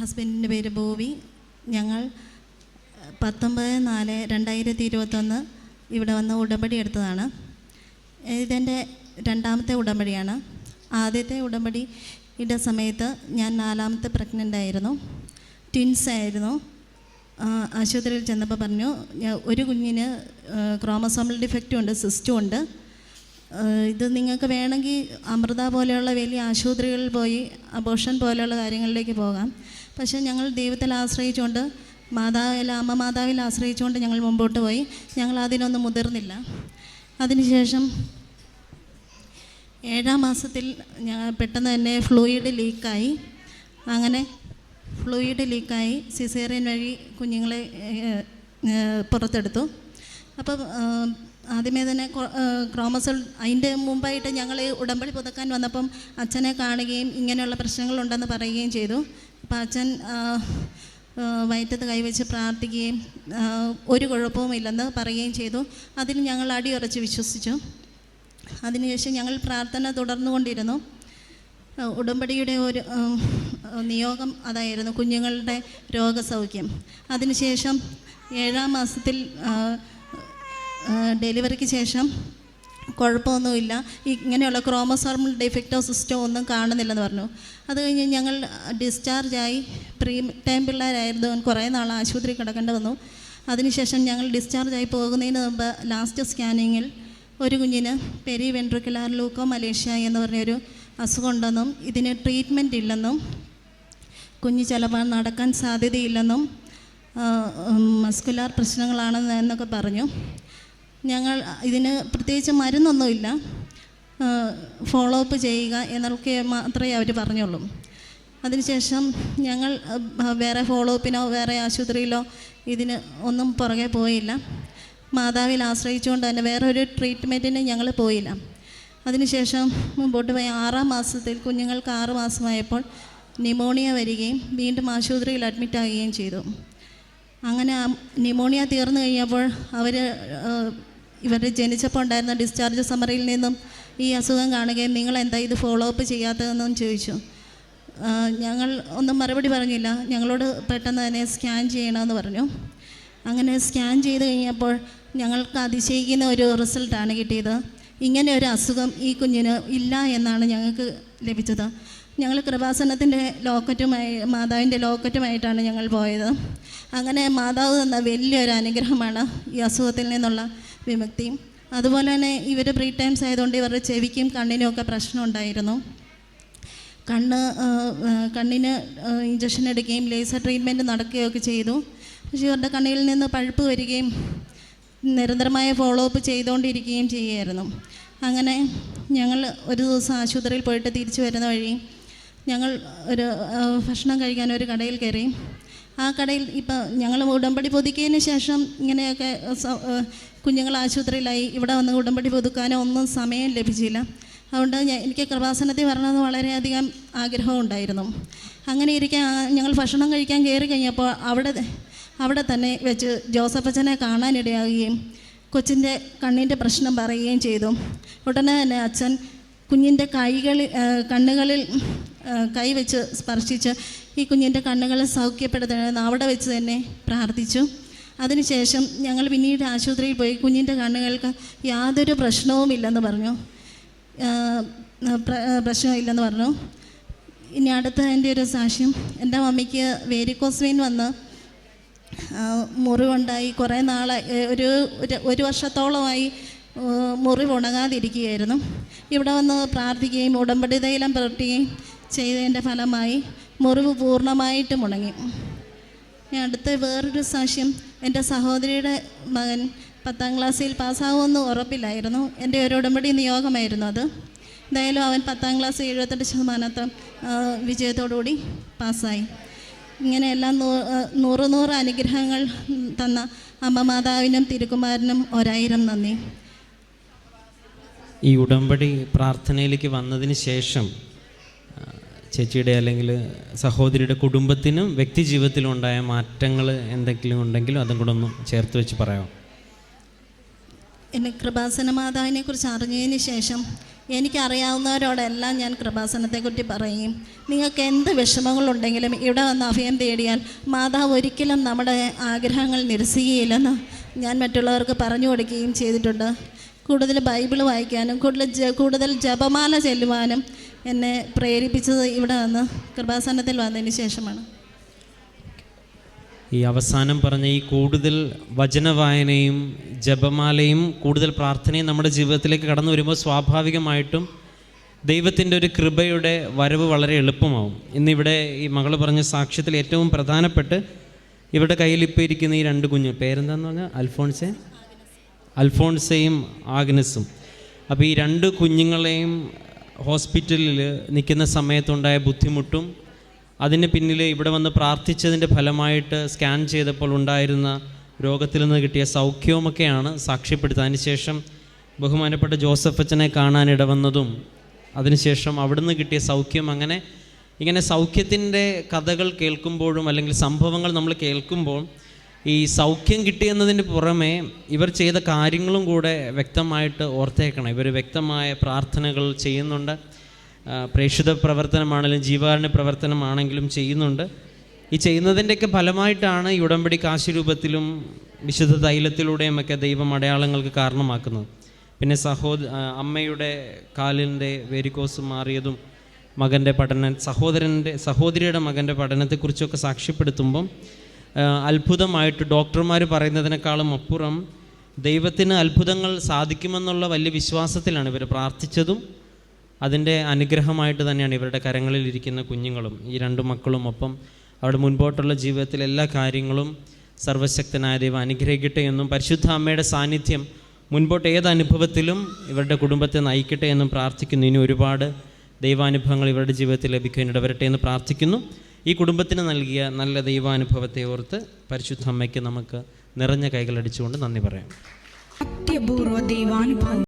ഹസ്ബൻഡിന്റെ പേര് ബോബി ഞങ്ങൾ പത്തൊമ്പത് നാല് രണ്ടായിരത്തി ഇരുപത്തൊന്ന് ഇവിടെ വന്ന് ഉടമ്പടി എടുത്തതാണ്. ഇതെന്റെ രണ്ടാമത്തെ ഉടമ്പടിയാണ്. ആദ്യത്തെ ഉടമ്പടിയുടെ സമയത്ത് ഞാൻ നാലാമത്തെ പ്രഗ്നന്റ് ആയിരുന്നു. ട്വിൻസ് ആയിരുന്നു. ആശുപത്രിയിൽ ചെന്നപ്പോൾ പറഞ്ഞു ഒരു കുഞ്ഞിന് ക്രോമസോമൽ ഡിഫക്റ്റും ഉണ്ട് സിസ്റ്റും ഉണ്ട്. ഇത് നിങ്ങൾക്ക് വേണമെങ്കിൽ അമൃത പോലെയുള്ള വലിയ ആശുപത്രികളിൽ പോയി അബോഷൻ പോലെയുള്ള കാര്യങ്ങളിലേക്ക് പോകാം. പക്ഷേ ഞങ്ങൾ ദൈവത്തിൽ ആശ്രയിച്ചുകൊണ്ട് മാതാവിൽ അമ്മ മാതാവിൽ ആശ്രയിച്ചുകൊണ്ട് ഞങ്ങൾ മുമ്പോട്ട് പോയി. ഞങ്ങൾ അതിനൊന്നും മുതിർന്നില്ല. അതിനുശേഷം ഏഴാം മാസത്തിൽ ഞാൻ പെട്ടെന്ന് തന്നെ ഫ്ലൂയിഡ് ലീക്കായി. അങ്ങനെ ഫ്ലൂയിഡ് ലീക്കായി. സിസേറിയൻ വഴി കുഞ്ഞുങ്ങളെ പുറത്തെടുത്തു. അപ്പം ആദ്യമേ തന്നെ ക്രോമസോൾ അതിന്റെ മുമ്പായിട്ട് ഞങ്ങൾ ഉടമ്പടി പുതുക്കാൻ വന്നപ്പം അച്ഛനെ കാണുകയും ഇങ്ങനെയുള്ള പ്രശ്നങ്ങളുണ്ടെന്ന് പറയുകയും ചെയ്തു. അപ്പം അച്ഛൻ വയറ്റത്ത് കൈവച്ച് പ്രാർത്ഥിക്കുകയും ഒരു കുഴപ്പവുമില്ലെന്ന് പറയുകയും ചെയ്തു. അതിന് ഞങ്ങൾ അടിയുറച്ച് വിശ്വസിച്ചു. അതിനുശേഷം ഞങ്ങൾ പ്രാർത്ഥന തുടർന്നുകൊണ്ടിരുന്നു. ഉടമ്പടിയുടെ ഒരു നിയോഗം അതായിരുന്നു കുഞ്ഞുങ്ങളുടെ രോഗസൗഖ്യം. അതിനുശേഷം ഏഴാം മാസത്തിൽ ഡെലിവറിക്ക് ശേഷം കുഴപ്പമൊന്നുമില്ല. ഇങ്ങനെയുള്ള ക്രോമസോർമൽ ഡിഫക്റ്റോ സിസ്റ്റോ ഒന്നും കാണുന്നില്ലെന്ന് പറഞ്ഞു. അത് കഴിഞ്ഞ് ഞങ്ങൾ ഡിസ്ചാർജായി പ്രീ ടൈം പിള്ളേരായിരുന്നു. കുറേ നാൾ ആശുപത്രി കിടക്കേണ്ടി വന്നു. അതിനുശേഷം ഞങ്ങൾ ഡിസ്ചാർജായി പോകുന്നതിന് മുമ്പ് ലാസ്റ്റ് സ്കാനിങ്ങിൽ ഒരു കുഞ്ഞിന് പെരി വെൻട്രിക്കുലാർ ലൂക്കോ മലേഷ്യ എന്ന് പറഞ്ഞൊരു അസുഖം ഉണ്ടെന്നും ഇതിന് ട്രീറ്റ്മെന്റ് ഇല്ലെന്നും കുഞ്ഞ് ചിലപ്പോൾ നടക്കാൻ സാധ്യതയില്ലെന്നും മസ്കുലാർ പ്രശ്നങ്ങളാണെന്ന് എന്നൊക്കെ പറഞ്ഞു. ഞങ്ങൾ ഇതിന് പ്രത്യേകിച്ച് മരുന്നൊന്നുമില്ല. ഫോളോ അപ്പ് ചെയ്യുക എന്നൊക്കെ മാത്രമേ അവർ പറഞ്ഞുള്ളൂ. അതിനുശേഷം ഞങ്ങൾ വേറെ ഫോളോ അപ്പിനോ വേറെ ആശുപത്രിയിലോ ഇതിന് ഒന്നും പുറകെ പോയില്ല. മാതാവിൽ ആശ്രയിച്ചുകൊണ്ട് തന്നെ വേറെ ഒരു ട്രീറ്റ്മെന്റിന് ഞങ്ങൾ പോയില്ല. അതിനുശേഷം മുമ്പോട്ട് പോയി ആറാം മാസത്തിൽ കുഞ്ഞുങ്ങൾക്ക് ആറ് മാസമായപ്പോൾ ന്യൂമോണിയ വരികയും വീണ്ടും ആശുപത്രിയിൽ അഡ്മിറ്റാകുകയും ചെയ്തു. അങ്ങനെ ന്യൂമോണിയ തീർന്നു കഴിഞ്ഞപ്പോൾ അവർ ഇവർ ജനിച്ചപ്പോൾ ഉണ്ടായിരുന്ന ഡിസ്ചാർജ് സമ്മറിയിൽ നിന്നും ഈ അസുഖം കാണുകയും നിങ്ങൾ എന്താ ഇത് ഫോളോ അപ്പ് ചെയ്യാത്തതെന്നും ചോദിച്ചു. ഞങ്ങൾ ഒന്നും മറുപടി പറഞ്ഞില്ല. ഞങ്ങളോട് പെട്ടെന്ന് തന്നെ സ്കാൻ ചെയ്യണമെന്ന് പറഞ്ഞു. അങ്ങനെ സ്കാൻ ചെയ്ത് കഴിഞ്ഞപ്പോൾ ഞങ്ങൾക്ക് അതിശയിക്കുന്ന ഒരു റിസൾട്ടാണ് കിട്ടിയത്. ഇങ്ങനെ ഒരു അസുഖം ഈ കുഞ്ഞിന് ഇല്ല എന്നാണ് ഞങ്ങൾക്ക് ലഭിച്ചത്. ഞങ്ങൾ കൃപാസനത്തിന്റെ ലോക്കറ്റുമായി മാതാവിന്റെ ലോക്കറ്റുമായിട്ടാണ് ഞങ്ങൾ പോയത്. അങ്ങനെ മാതാവ് തന്ന വലിയൊരു അനുഗ്രഹമാണ് ഈ അസുഖത്തിൽ നിന്നുള്ള വിമുക്തി. അതുപോലെ തന്നെ ഇവർ പ്രീ ടൈംസ് ആയതുകൊണ്ട് ഇവരുടെ ചെവിക്കും കണ്ണിനും ഒക്കെ പ്രശ്നം ഉണ്ടായിരുന്നു. കണ്ണ് കണ്ണിന് ഇഞ്ചക്ഷൻ എടുക്കുകയും ലേസർ ട്രീറ്റ്മെന്റ് നടക്കുകയൊക്കെ ചെയ്തു. പക്ഷേ ഇവരുടെ കണ്ണിൽ നിന്ന് പഴുപ്പ് വരികയും നിരന്തരമായ ഫോളോ അപ്പ് ചെയ്തുകൊണ്ടിരിക്കുകയും ചെയ്യുമായിരുന്നു അങ്ങനെ ഞങ്ങൾ ഒരു ദിവസം ആശുപത്രിയിൽ പോയിട്ട് തിരിച്ചു വരുന്ന വഴി ഞങ്ങൾ ഒരു ഭക്ഷണം കഴിക്കാൻ ഒരു കടയിൽ കയറി. ആ കടയിൽ ഇപ്പം ഞങ്ങൾ ഉടമ്പടി പുതുക്കിയതിന് ശേഷം ഇങ്ങനെയൊക്കെ കുഞ്ഞുങ്ങൾ ആശുപത്രിയിലായി. ഇവിടെ വന്ന് ഉടമ്പടി പുതുക്കാനോ ഒന്നും സമയം ലഭിച്ചില്ല. അതുകൊണ്ട് എനിക്ക് കൃപാസനത്തിൽ വരണമെന്ന് വളരെയധികം ആഗ്രഹം ഉണ്ടായിരുന്നു. അങ്ങനെ ഇരിക്കാൻ ഞങ്ങൾ ഭക്ഷണം കഴിക്കാൻ കയറി കഴിഞ്ഞപ്പോൾ അവിടെ അവിടെ തന്നെ വെച്ച് ജോസഫച്ചനെ കാണാനിടയാകുകയും കൊച്ചിന്റെ കണ്ണിന്റെ പ്രശ്നം പറയുകയും ചെയ്തു. ഉടനെ തന്നെ അച്ഛൻ കുഞ്ഞിന്റെ കൈകളിൽ കണ്ണുകളിൽ കൈവച്ച് സ്പർശിച്ച് ഈ കുഞ്ഞിന്റെ കണ്ണുകൾ സൗഖ്യപ്പെടുത്തണമെന്ന് അവിടെ വെച്ച് തന്നെ പ്രാർത്ഥിച്ചു. അതിനുശേഷം ഞങ്ങൾ പിന്നീട് ആശുപത്രിയിൽ പോയി കുഞ്ഞിന്റെ കണ്ണുകൾക്ക് യാതൊരു പ്രശ്നവുമില്ലെന്ന് പറഞ്ഞു. പ്രശ്നമില്ലെന്ന് പറഞ്ഞു. ഇനി അടുത്ത എന്റെ ഒരു സാക്ഷ്യം. എന്റെ മമ്മിക്ക് വേരിക്കോസ് വെയിൻ വന്ന് മുറിവുണ്ടായി. കുറേ നാളെ ഒരു ഒരു- വർഷത്തോളമായി മുറിവ് ഉണങ്ങാതിരിക്കുകയായിരുന്നു. ഇവിടെ വന്ന് പ്രാർത്ഥിക്കുകയും ഉടമ്പടി തൈലം പുരട്ടുകയും ചെയ്തതിന്റെ ഫലമായി മുറിവ് പൂർണമായിട്ടും ഉണങ്ങി ഞാൻ അടുത്ത വേറൊരു സാക്ഷ്യം എന്റെ സഹോദരിയുടെ മകൻ പത്താം ക്ലാസ്സിൽ പാസ്സാവുമെന്ന് ഉറപ്പില്ലായിരുന്നു. എന്റെ ഒരു ഉടമ്പടി നിയോഗമായിരുന്നു അത്. എന്തായാലും അവൻ പത്താം ക്ലാസ് എഴുപത്തെട്ട് ശതമാനത്തെ വിജയത്തോടുകൂടി പാസ്സായി. ഇങ്ങനെയെല്ലാം നൂ നൂറ് നൂറ് അനുഗ്രഹങ്ങൾ തന്ന അമ്മ മാതാവിനും തിരുക്കുമാരനും ഒരായിരം നന്ദി. ഈ ഉടമ്പടി പ്രാർത്ഥനയിലേക്ക് വന്നതിന് ശേഷം ചേച്ചിയുടെ അല്ലെങ്കിൽ സഹോദരിയുടെ കുടുംബത്തിനും വ്യക്തി ജീവിതത്തിലും ഉണ്ടായ മാറ്റങ്ങൾ എന്തെങ്കിലും ഉണ്ടെങ്കിലും അതും കൂടെ ഒന്ന് ചേർത്ത് വെച്ച് പറയാം എന്നെ കൃപാസന മാതാവിനെ കുറിച്ച് അറിഞ്ഞതിന് ശേഷം എനിക്കറിയാവുന്നവരോടെല്ലാം ഞാൻ കൃപാസനത്തെക്കുറിച്ച് പറയും. നിങ്ങൾക്ക് എന്ത് വിഷമങ്ങളുണ്ടെങ്കിലും ഇവിടെ വന്ന് അഭയം തേടിയാൽ മാതാവ് ഒരിക്കലും നമ്മുടെ ആഗ്രഹങ്ങൾ നിരസിക്കുകയില്ലെന്ന് ഞാൻ മറ്റുള്ളവർക്ക് പറഞ്ഞു കൊടുക്കുകയും ചെയ്തിട്ടുണ്ട്. കൂടുതൽ ബൈബിൾ വായിക്കാനും കൂടുതൽ കൂടുതൽ ജപമാല ചെല്ലുവാനും എന്നെ പ്രേരിപ്പിച്ചത് ഇവിടെ വന്ന് കൃപാസനത്തിൽ വന്നതിന് ശേഷമാണ്. ഈ അവസാനം പറഞ്ഞ ഈ കൂടുതൽ വചനവായനയും ജപമാലയും കൂടുതൽ പ്രാർത്ഥനയും നമ്മുടെ ജീവിതത്തിലേക്ക് കടന്നു വരുമ്പോൾ സ്വാഭാവികമായിട്ടും ദൈവത്തിന്റെ ഒരു കൃപയുടെ വരവ് വളരെ എളുപ്പമാവും. ഇന്നിവിടെ ഈ മകൾ പറഞ്ഞ സാക്ഷ്യത്തിൽ ഏറ്റവും പ്രധാനപ്പെട്ട് ഇവരുടെ കയ്യിൽ ഇപ്പോൾ ഇരിക്കുന്ന ഈ രണ്ട് കുഞ്ഞ് പേരെന്താന്ന് പറഞ്ഞാൽ? അൽഫോൺസെ? അൽഫോൺസയും ആഗ്നസും. അപ്പോൾ ഈ രണ്ട് കുഞ്ഞുങ്ങളെയും ഹോസ്പിറ്റലിൽ നിൽക്കുന്ന സമയത്തുണ്ടായ ബുദ്ധിമുട്ടും അതിന് പിന്നിൽ ഇവിടെ വന്ന് പ്രാർത്ഥിച്ചതിന്റെ ഫലമായിട്ട് സ്കാൻ ചെയ്തപ്പോൾ ഉണ്ടായിരുന്ന രോഗത്തിൽ നിന്ന് കിട്ടിയ സൗഖ്യവുമൊക്കെയാണ് സാക്ഷ്യപ്പെടുത്തുക അതിനുശേഷം ബഹുമാനപ്പെട്ട ജോസഫ് അച്ഛനെ കാണാൻ ഇടവന്നതും അതിനുശേഷം അവിടുന്ന് കിട്ടിയ സൗഖ്യം അങ്ങനെ ഇങ്ങനെ സൗഖ്യത്തിന്റെ കഥകൾ കേൾക്കുമ്പോഴും അല്ലെങ്കിൽ സംഭവങ്ങൾ നമ്മൾ കേൾക്കുമ്പോൾ ഈ സൗഖ്യം കിട്ടിയെന്നതിന് പുറമെ ഇവർ ചെയ്ത കാര്യങ്ങളും കൂടെ വ്യക്തമായിട്ട് ഓർത്തേക്കണം. ഇവർ വ്യക്തമായ പ്രാർത്ഥനകൾ ചെയ്യുന്നുണ്ട്. പ്രേക്ഷിത പ്രവർത്തനമാണെങ്കിലും ജീവകാരുണ്യ പ്രവർത്തനമാണെങ്കിലും ചെയ്യുന്നുണ്ട്. ഈ ചെയ്യുന്നതിന്റെയൊക്കെ ഫലമായിട്ടാണ് ഈ ഉടമ്പടി കാശുരൂപത്തിലും വിശുദ്ധ തൈലത്തിലൂടെയും ഒക്കെ ദൈവം അടയാളങ്ങൾക്ക് കാരണമാക്കുന്നത്. പിന്നെ സഹോദ അമ്മയുടെ കാലിന്റെ വേരിക്കോസ് മാറിയതും മകന്റെ പഠനം സഹോദരന്റെ സഹോദരിയുടെ മകന്റെ പഠനത്തെക്കുറിച്ചൊക്കെ സാക്ഷ്യപ്പെടുത്തുമ്പം അത്ഭുതമായിട്ട് ഡോക്ടർമാർ പറയുന്നതിനേക്കാളും അപ്പുറം ദൈവത്തിന് അത്ഭുതങ്ങൾ സാധിക്കുമെന്നുള്ള വലിയ വിശ്വാസത്തിലാണ് ഇവർ പ്രാർത്ഥിച്ചതും അതിന്റെ അനുഗ്രഹമായിട്ട് തന്നെയാണ് ഇവരുടെ കരങ്ങളിൽ ഇരിക്കുന്ന കുഞ്ഞുങ്ങളും ഈ രണ്ട് മക്കളും ഒപ്പം അവരുടെ മുൻപോട്ടുള്ള ജീവിതത്തിലെ എല്ലാ കാര്യങ്ങളും സർവശക്തനായ ദൈവം അനുഗ്രഹിക്കട്ടെ എന്നും പരിശുദ്ധ അമ്മയുടെ സാന്നിധ്യം മുൻപോട്ട് ഏത് അനുഭവത്തിലും ഇവരുടെ കുടുംബത്തെ നയിക്കട്ടെ എന്നും പ്രാർത്ഥിക്കുന്നു. ഇനി ഒരുപാട് ദൈവാനുഭവങ്ങൾ ഇവരുടെ ജീവിതത്തിൽ ലഭിക്കാൻ ഇടവരട്ടെ എന്ന് പ്രാർത്ഥിക്കുന്നു. ഈ കുടുംബത്തിന് നൽകിയ നല്ല ദൈവാനുഭവത്തെ ഓർത്ത് പരിശുദ്ധ അമ്മയ്ക്ക് നമുക്ക് നിറഞ്ഞ കൈകളടിച്ചുകൊണ്ട് നന്ദി പറയാം. അത്യപൂർവ ദൈവാനുഭവം.